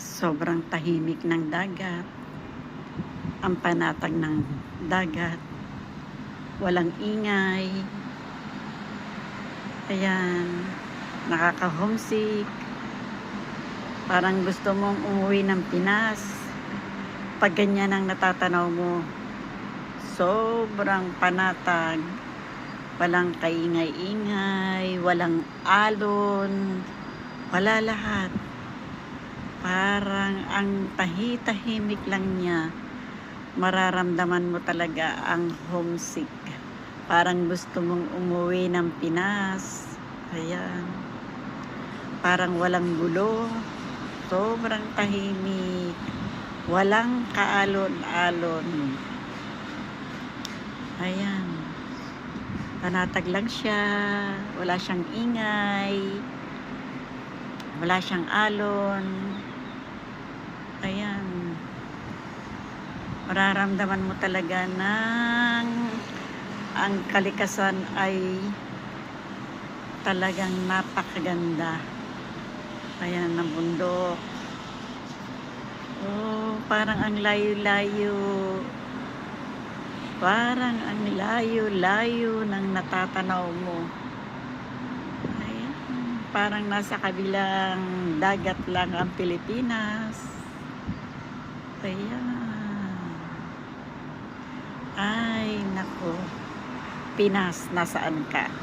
Sobrang tahimik ng dagat. Ang panatag ng dagat. Walang ingay. Ayan. Nakaka-homesick. Parang gusto mong umuwi ng Pinas. Pag ganyan ang natatanaw mo. Sobrang panatag. Walang kaingay-ingay. Walang alon. Wala lahat. Parang ang tahi-tahimik lang niya. Mararamdaman mo talaga ang homesick. Parang gusto mong umuwi ng Pinas. Ayan. Parang walang gulo. Sobrang tahimik. Walang kaalon-alon. Ayan. Panatag lang siya. Wala siyang ingay. Wala siyang alon. Ayan. Mararamdaman mo talaga ng ang kalikasan ay talagang napakaganda. Ayan, ng bundok. Oh, parang ang layo-layo. Parang ang layo-layo ng natatanaw mo. Ayan, parang nasa kabilang dagat lang ang Pilipinas. Ay, nako. Pinas, nasaan ka?